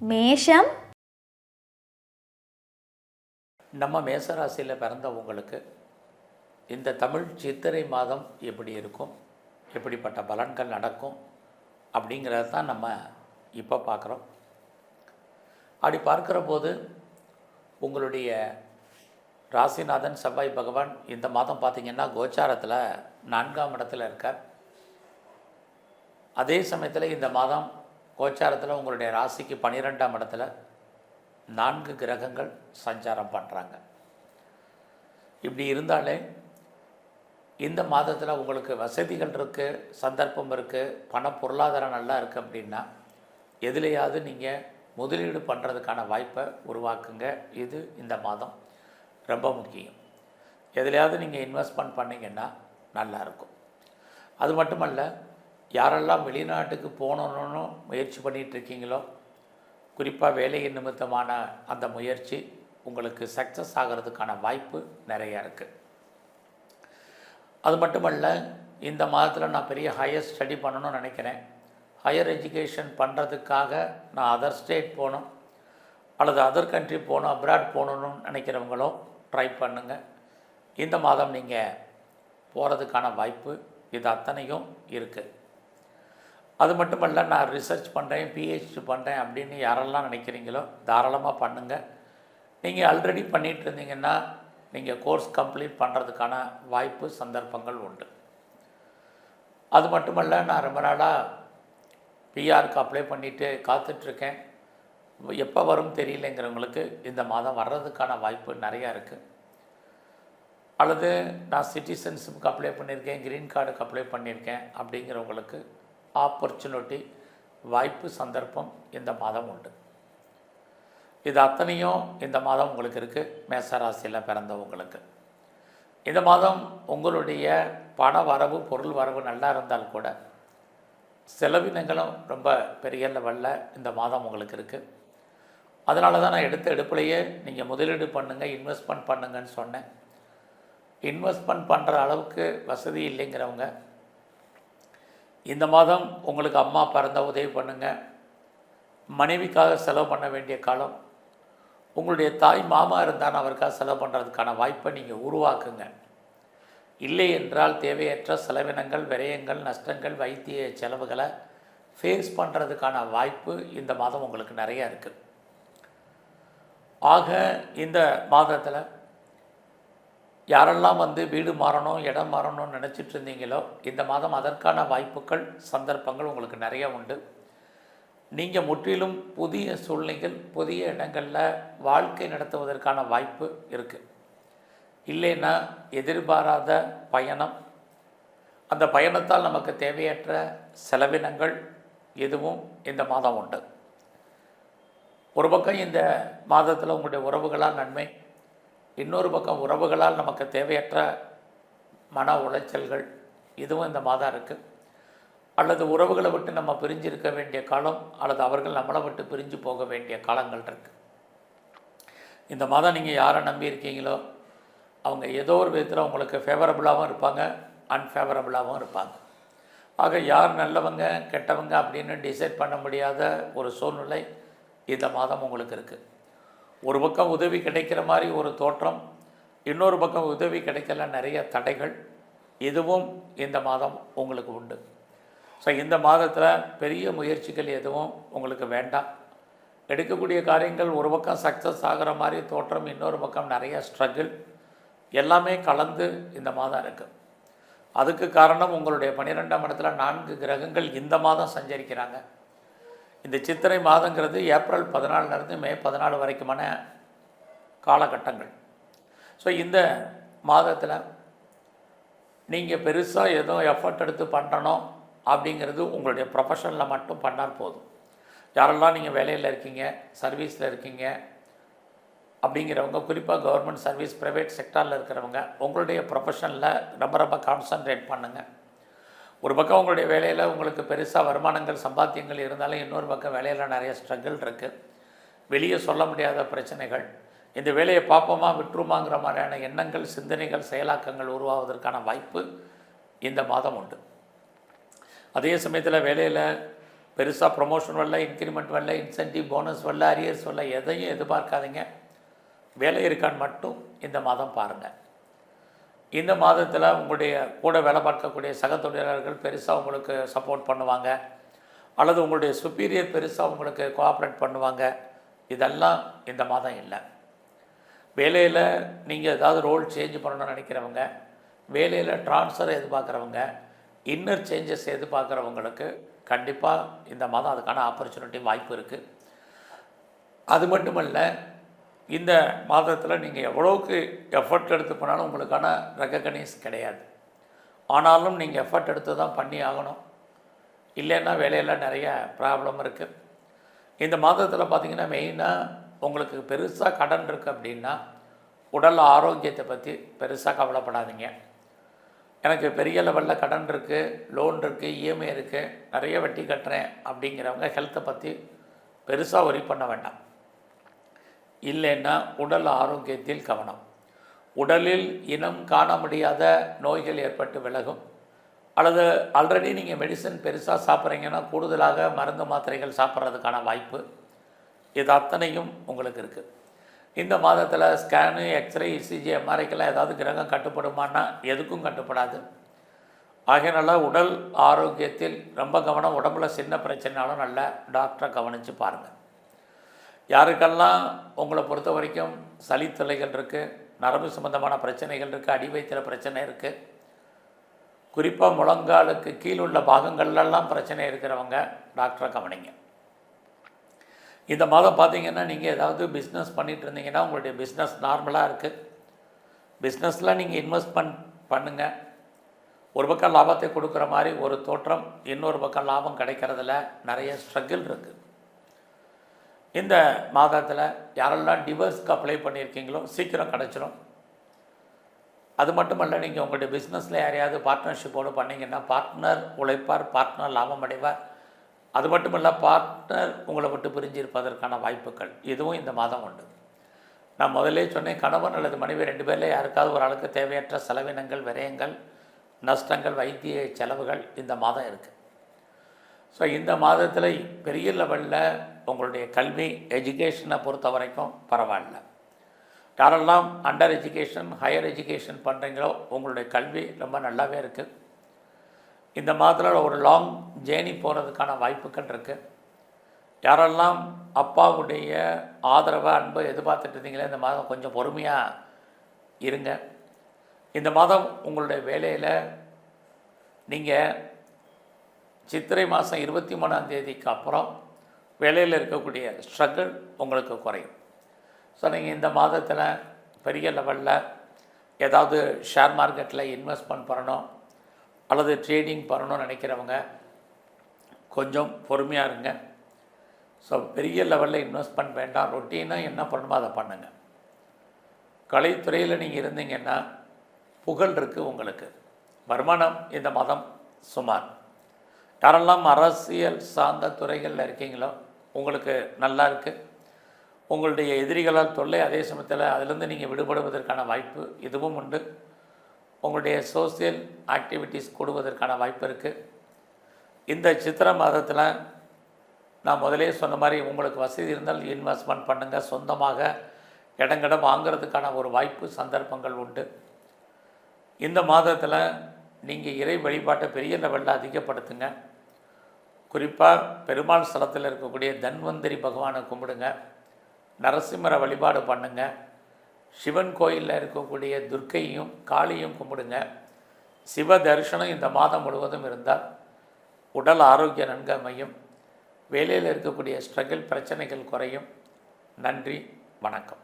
மேஷம். நம்ம மேசராசியில் பிறந்தவங்களுக்கு இந்த தமிழ் சித்திரை மாதம் எப்படி இருக்கும்? எப்படிப்பட்ட பலன்கள் நடக்கும்? அப்படிங்கிறத தான் நம்ம இப்போ பார்க்குறோம். அப்படி பார்க்குற போது உங்களுடைய ராசிநாதன் செவ்வாய் பகவான் இந்த மாதம் பார்த்திங்கன்னா கோச்சாரத்தில் நான்காம் இடத்துல இருக்கார். அதே சமயத்தில் இந்த மாதம் கோச்சாரத்தில் உங்களுடைய ராசிக்கு பன்னிரெண்டாம் இடத்துல நான்கு கிரகங்கள் சஞ்சாரம் பண்ணுறாங்க இப்படி இருந்தாலே இந்த மாதத்தில் உங்களுக்கு வசதிகள் இருக்குது சந்தர்ப்பம் இருக்குது பண பொருளாதாரம் நல்லா இருக்குது அப்படின்னா எதுலையாவது நீங்கள் முதலீடு பண்ணுறதுக்கான வாய்ப்பை உருவாக்குங்க. இது இந்த மாதம் ரொம்ப முக்கியம். எதுலையாவது நீங்கள் இன்வெஸ்ட்மெண்ட் பண்ணிங்கன்னா நல்லாயிருக்கும் அது மட்டுமல்ல யாரெல்லாம் வெளிநாட்டுக்கு போகணுன்னு முயற்சி பண்ணிகிட்டு இருக்கீங்களோ குறிப்பாக வேலை நிமித்தமான அந்த முயற்சி உங்களுக்கு சக்ஸஸ் ஆகிறதுக்கான வாய்ப்பு நிறையா இருக்குது அது மட்டுமல்ல இந்த மாதத்தில் நான் பெரிய ஹையர் ஸ்டடி பண்ணணும்னு நினைக்கிறேன். ஹையர் எஜுகேஷன் பண்ணுறதுக்காக நான் அதர் ஸ்டேட் போகணும் அல்லது அதர் கண்ட்ரி போகணும் அப்ராட் போகணுன்னு நினைக்கிறவங்களும் ட்ரை பண்ணுங்கள் இந்த மாதம் நீங்கள் போகிறதுக்கான வாய்ப்பு இது அத்தனையும் இருக்குது அது மட்டுமல்ல நான் ரிசர்ச் பண்ணுறேன் பிஹெச்டி பண்ணுறேன் அப்படின்னு யாரெல்லாம் நினைக்கிறீங்களோ தாராளமாக பண்ணுங்கள் நீங்கள் ஆல்ரெடி பண்ணிகிட்டு இருந்தீங்கன்னா நீங்கள் கோர்ஸ் கம்ப்ளீட் பண்ணுறதுக்கான வாய்ப்பு சந்தர்ப்பங்கள் உண்டு. அது மட்டுமல்ல நான் ரொம்ப நாளாக பிஆருக்கு அப்ளை பண்ணிவிட்டு காத்துட்ருக்கேன். எப்போ வரும் தெரியலங்கிறவங்களுக்கு இந்த மாதம் வர்றதுக்கான வாய்ப்பு நிறையா இருக்குது அல்லது நான் சிட்டிசன்ஷிப்புக்கு அப்ளை பண்ணியிருக்கேன் க்ரீன் கார்டுக்கு அப்ளை பண்ணியிருக்கேன் அப்படிங்கிறவங்களுக்கு ஆப்பர்ச்சுனிட்டி வாய்ப்பு சந்தர்ப்பம் இந்த மாதம் உண்டு. இது அத்தனையும் இந்த மாதம் உங்களுக்கு இருக்குது மேசராசியில் பிறந்தவங்களுக்கு. இந்த மாதம் உங்களுடைய பண வரவு பொருள் வரவு நல்லா இருந்தால் கூட செலவினங்களும் ரொம்ப பெரிய லெவலில் இந்த மாதம் உங்களுக்கு இருக்குது அதனால தான் நான் எடுத்த எடுப்புலையே நீங்கள் முதலீடு பண்ணுங்கள் இன்வெஸ்ட்மெண்ட் பண்ணுங்கன்னு சொன்னேன். இன்வெஸ்ட்மெண்ட் பண்ணுற அளவுக்கு வசதி இல்லைங்கிறவங்க இந்த மாதம் உங்களுக்கு அம்மா பிறந்த உதவி பண்ணுங்கள் மனைவிக்காக செலவு பண்ண வேண்டிய காலம். உங்களுடைய தாய் மாமா இருந்தால் அவருக்காக செலவு பண்ணுறதுக்கான வாய்ப்பை நீங்கள் உருவாக்குங்க. இல்லை என்றால் தேவையற்ற செலவினங்கள் விரயங்கள் நஷ்டங்கள் வைத்திய செலவுகளை ஃபேஸ் பண்ணுறதுக்கான வாய்ப்பு இந்த மாதம் உங்களுக்கு நிறையா இருக்குது ஆக இந்த மாதத்தில் யாரெல்லாம் வந்து வீடு மாறணும் இடம் மாறணும்னு நினச்சிட்டு இருந்தீங்களோ இந்த மாதம் அதற்கான வாய்ப்புகள் சந்தர்ப்பங்கள் உங்களுக்கு நிறைய உண்டு. நீங்கள் முற்றிலும் புதிய சூழ்நிலைகள் புதிய இடங்களில் வாழ்க்கை நடத்துவதற்கான வாய்ப்பு இருக்குது இல்லைன்னா எதிர்பாராத பயணம். அந்த பயணத்தால் நமக்கு தேவையற்ற செலவினங்கள் எதுவும் இந்த மாதம் உண்டு. ஒரு பக்கம் இந்த மாதத்தில் உங்களுடைய உறவுகளால் நன்மை இன்னொரு பக்கம் உறவுகளால் நமக்கு தேவையற்ற மன உளைச்சல்கள் இதுவும் இந்த மாதம் இருக்குது அல்லது உறவுகளை விட்டு நம்ம பிரிஞ்சு இருக்க வேண்டிய காலம் அல்லது அவர்கள் நம்மளை விட்டு பிரிஞ்சு போக வேண்டிய காலங்கள் இருக்குது இந்த மாதம் நீங்கள் யாரை நம்பி இருக்கீங்களோ அவங்க ஏதோ ஒரு விதத்தில் உங்களுக்கு ஃபேவரபுளாகவும் இருப்பாங்க அன்ஃபேவரபுளாகவும் இருப்பாங்க. ஆக யார் நல்லவங்க கெட்டவங்க அப்படின்னு டிசைட் பண்ண முடியாத ஒரு சூழ்நிலை இந்த மாதம் உங்களுக்கு இருக்குது ஒரு பக்கம் உதவி கிடைக்கிற மாதிரி ஒரு தோற்றம் இன்னொரு பக்கம் உதவி கிடைக்கல நிறைய தடைகள் இதுவும் இந்த மாதம் உங்களுக்கு உண்டு. ஸோ இந்த மாதத்தில் பெரிய முயற்சிகள் எதுவும் உங்களுக்கு வேண்டாம். எடுக்கக்கூடிய காரியங்கள் ஒரு பக்கம் சக்ஸஸ் ஆகிற மாதிரி தோற்றம் இன்னொரு பக்கம் நிறைய ஸ்ட்ரகிள் எல்லாமே கலந்து இந்த மாதம் இருக்குது அதுக்கு காரணம் உங்களுடைய பன்னிரெண்டாம் இடத்துல நான்கு கிரகங்கள் இந்த மாதம் சஞ்சரிக்கிறாங்க. இந்த சித்திரை மாதங்கிறது ஏப்ரல் பதினாலுலேருந்து மே பதினாலு வரைக்குமான காலகட்டங்கள். ஸோ இந்த மாதத்தில் நீங்கள் பெருசாக எதுவும் எஃபர்ட் எடுத்து பண்ணணும் அப்படிங்கிறது உங்களுடைய ப்ரொஃபஷனில் மட்டும் பண்ணால் போதும். யாரெல்லாம் நீங்கள் வேலையில் இருக்கீங்க சர்வீஸில் இருக்கீங்க அப்படிங்கிறவங்க குறிப்பாக கவர்மெண்ட் சர்வீஸ் ப்ரைவேட் செக்டாரில் இருக்கிறவங்க உங்களுடைய ப்ரொஃபஷனில் ரொம்ப ரொம்ப கான்சன்ட்ரேட் பண்ணுங்கள் ஒரு பக்கம் உங்களுடைய வேலையில் உங்களுக்கு பெருசாக வருமானங்கள் சம்பாத்தியங்கள் இருந்தாலும் இன்னொரு பக்கம் வேலையில் நிறைய ஸ்ட்ரகிள் இருக்குது வெளியே சொல்ல முடியாத பிரச்சனைகள். இந்த வேலையை பார்ப்போமா விட்டுருமாங்கிற மாதிரியான எண்ணங்கள் சிந்தனைகள் செயலாக்கங்கள் உருவாவதற்கான வாய்ப்பு இந்த மாதம் உண்டு. அதே சமயத்தில் வேலையில் பெருசாக ப்ரொமோஷன் வரல இன்க்ரிமெண்ட் வரல இன்சென்டிவ் போனஸ் வரல அரியர்ஸ் வரல எதையும் எதிர்பார்க்காதீங்க. வேலை இருக்கான்னு மட்டும் இந்த மாதம் பாருங்கள் இந்த மாதத்தில் உங்களுடைய கூட வேலை பார்க்கக்கூடிய சக தொழிலாளர்கள் பெருசாக உங்களுக்கு சப்போர்ட் பண்ணுவாங்க. அல்லது உங்களுடைய சுப்பீரியர் பெருசாக உங்களுக்கு கோஆப்ரேட் பண்ணுவாங்க. இதெல்லாம் இந்த மாதம் இல்லை. வேலையில் நீங்கள் ஏதாவது ரோல் சேஞ்ச் பண்ணணும்னு நினைக்கிறவங்க வேலையில் ட்ரான்ஸ்ஃபர் எதிர்பார்க்குறவங்க இன்னர் சேஞ்சஸ் எதிர்பார்க்குறவங்களுக்கு கண்டிப்பாக இந்த மாதம் அதுக்கான ஆப்பர்ச்சுனிட்டி வாய்ப்பு இருக்குது அது மட்டுமல்ல இந்த மாதத்தில் நீங்கள் எவ்வளோக்கு எஃபர்ட் எடுத்து பண்ணாலும் உங்களுக்கான ரெக்கக்னைஸ் கிடையாது. ஆனாலும் நீங்கள் எஃபர்ட் எடுத்து தான் பண்ணி ஆகணும் இல்லைன்னா வேலையெல்லாம் நிறைய ப்ராப்ளம் இருக்குது இந்த மாதத்தில் பார்த்திங்கன்னா மெயினாக உங்களுக்கு பெருசாக கடன் இருக்குது அப்படின்னா உடல் ஆரோக்கியத்தை பற்றி பெருசாக கவலைப்படாதீங்க. எனக்கு பெரிய லெவலில் கடன் இருக்குது லோன் இருக்குது இஎம்ஐ இருக்குது நிறைய வட்டி கட்டுறேன் அப்படிங்கிறவங்க ஹெல்த்தை பற்றி பெருசாக ஒரி பண்ண வேண்டாம். இல்லைன்னா உடல் ஆரோக்கியத்தில் கவனம். உடலில் இனம் காண முடியாத நோய்கள் ஏற்பட்டு விலகும். அல்லது ஆல்ரெடி நீங்கள் மெடிசன் பெருசாக சாப்பிட்றீங்கன்னா கூடுதலாக மருந்து மாத்திரைகள் சாப்பிட்றதுக்கான வாய்ப்பு இது அத்தனையும் உங்களுக்கு இருக்குது இந்த மாதத்தில் ஸ்கேனு எக்ஸ்ரே இசிஜி எம்ஆர்ஐக்கெல்லாம் ஏதாவது கிரகம் கட்டுப்படுமான்னா எதுக்கும் கட்டுப்படாது. ஆகையினால உடல் ஆரோக்கியத்தில் ரொம்ப கவனம் உடம்புல சின்ன பிரச்சனைனாலும் நல்ல டாக்டரை கவனித்து பாருங்கள் யாருக்கெல்லாம் உங்களை பொறுத்த வரைக்கும் சளி தொல்லைகள் இருக்குது நரம்பு சம்பந்தமான பிரச்சனைகள் இருக்குது அடி வயிற்றுல பிரச்சனை இருக்குது குறிப்பாக முழங்காலுக்கு கீழ் உள்ள பாகங்கள்லாம் பிரச்சனை இருக்கிறவங்க டாக்டரை கவனிங்க. இந்த மாதம் பார்த்தீங்கன்னா நீங்கள் ஏதாவது பிஸ்னஸ் பண்ணிகிட்டு இருந்தீங்கன்னா உங்களுடைய பிஸ்னஸ் நார்மலாக இருக்குது பிஸ்னஸில் நீங்கள் இன்வெஸ்ட்மெண்ட் பண்ணுங்கள் ஒரு பக்கம் லாபத்தை கொடுக்குற மாதிரி ஒரு தோற்றம் இன்னொரு பக்கம் லாபம் கிடைக்கிறதுல நிறைய ஸ்ட்ரகிள் இருக்குது இந்த மாதத்தில் யாரெல்லாம் டிவர்ஸ்க்கு அப்ளை பண்ணியிருக்கீங்களோ சீக்கிரம் கிடச்சிரும். அது மட்டுமல்ல நீங்கள் உங்களுடைய பிஸ்னஸில் யாரையாவது பார்ட்னர்ஷிப்போடு பண்ணீங்கன்னா பார்ட்னர் உழைப்பார் பார்ட்னர் லாபம் அடைவார். அது மட்டுமல்ல பார்ட்னர் உங்களை விட்டு பிரிஞ்சிருப்பதற்கான வாய்ப்புகள். இதுவும் இந்த மாதம் உண்டு. நான் முதல்லே சொன்னேன் கணவன் அல்லது மனைவி ரெண்டு பேரில் யாருக்காவது ஒரு அளவுக்கு தேவையற்ற செலவினங்கள் விரயங்கள் நஷ்டங்கள் வைத்திய செலவுகள் இந்த மாதம் இருக்குது ஸோ இந்த மாதத்தில் பெரிய லெவலில் உங்களுடைய கல்வி எஜுகேஷனை பொறுத்த வரைக்கும் பரவாயில்ல. யாரெல்லாம் அண்டர் எஜுகேஷன் ஹையர் எஜுகேஷன் பண்ணுறீங்களோ உங்களுடைய கல்வி ரொம்ப நல்லாவே இருக்குது இந்த மாதத்தில் ஒரு லாங் ஜேர்னி போகிறதுக்கான வாய்ப்புகள் இருக்குது யாரெல்லாம் அப்பாவுடைய ஆதரவை அன்பை எதிர்பார்த்துட்டு இருந்தீங்களே இந்த மாதம் கொஞ்சம் பொறுமையாக இருங்க. இந்த மாதம் உங்களுடைய வேலையில் நீங்கள் சித்திரை மாதம் இருபத்தி மூணாம் தேதிக்கு அப்புறம் வேலையில் இருக்கக்கூடிய ஸ்ட்ரகிள் உங்களுக்கு குறையும். ஸோ நீங்கள் இந்த மாதத்தில் பெரிய லெவலில் ஏதாவது ஷேர் மார்க்கெட்டில் இன்வெஸ்ட்மெண்ட் பண்ணணும் அல்லது ட்ரேடிங் பண்ணணும்னு நினைக்கிறவங்க கொஞ்சம் பொறுமையாக இருங்க. ஸோ பெரிய லெவலில் இன்வெஸ்ட்மெண்ட் வேண்டாம். ரொட்டீனாக என்ன பண்ணணுமோ அதை பண்ணுங்கள் கலைத்துறையில் நீங்கள் இருந்தீங்கன்னா புகழ் இருக்குது உங்களுக்கு. வருமானம் இந்த மாதம் சுமார். யாரெல்லாம் அரசியல் சார்ந்த துறைகளில் இருக்கீங்களோ உங்களுக்கு நல்லா இருக்குது உங்களுடைய எதிரிகளால் தொல்லை அதே சமயத்தில் அதிலிருந்து நீங்கள் விடுபடுவதற்கான வாய்ப்பு இதுவும் உண்டு. உங்களுடைய சோசியல் ஆக்டிவிட்டீஸ் கூடுவதற்கான வாய்ப்பு இருக்குது இந்த சித்திர மாதத்தில் நான் முதலே சொன்ன மாதிரி உங்களுக்கு வசதி இருந்தால் இன்வெஸ்ட்மெண்ட் பண்ணுங்கள் சொந்தமாக இடங்கிடம் வாங்கிறதுக்கான ஒரு வாய்ப்பு சந்தர்ப்பங்கள் உண்டு. இந்த மாதத்தில் நீங்கள் இறை வழிபாட்டை பெரிய லெவலில் அதிகப்படுத்துங்க. குறிப்பாக பெருமாள் ஸ்தலத்தில் இருக்கக்கூடிய தன்வந்தரி பகவானை கும்பிடுங்க. நரசிம்மரை வழிபாடு பண்ணுங்க. சிவன் கோயிலில் இருக்கக்கூடிய துர்க்கையும் காளியும் கும்பிடுங்க. சிவ தரிசனம் இந்த மாதம் முழுவதும் இருந்தால் உடல் ஆரோக்கிய நன்கு அமையும். வேலையில் இருக்கக்கூடிய ஸ்ட்ரகிள் பிரச்சனைகள் குறையும். நன்றி வணக்கம்.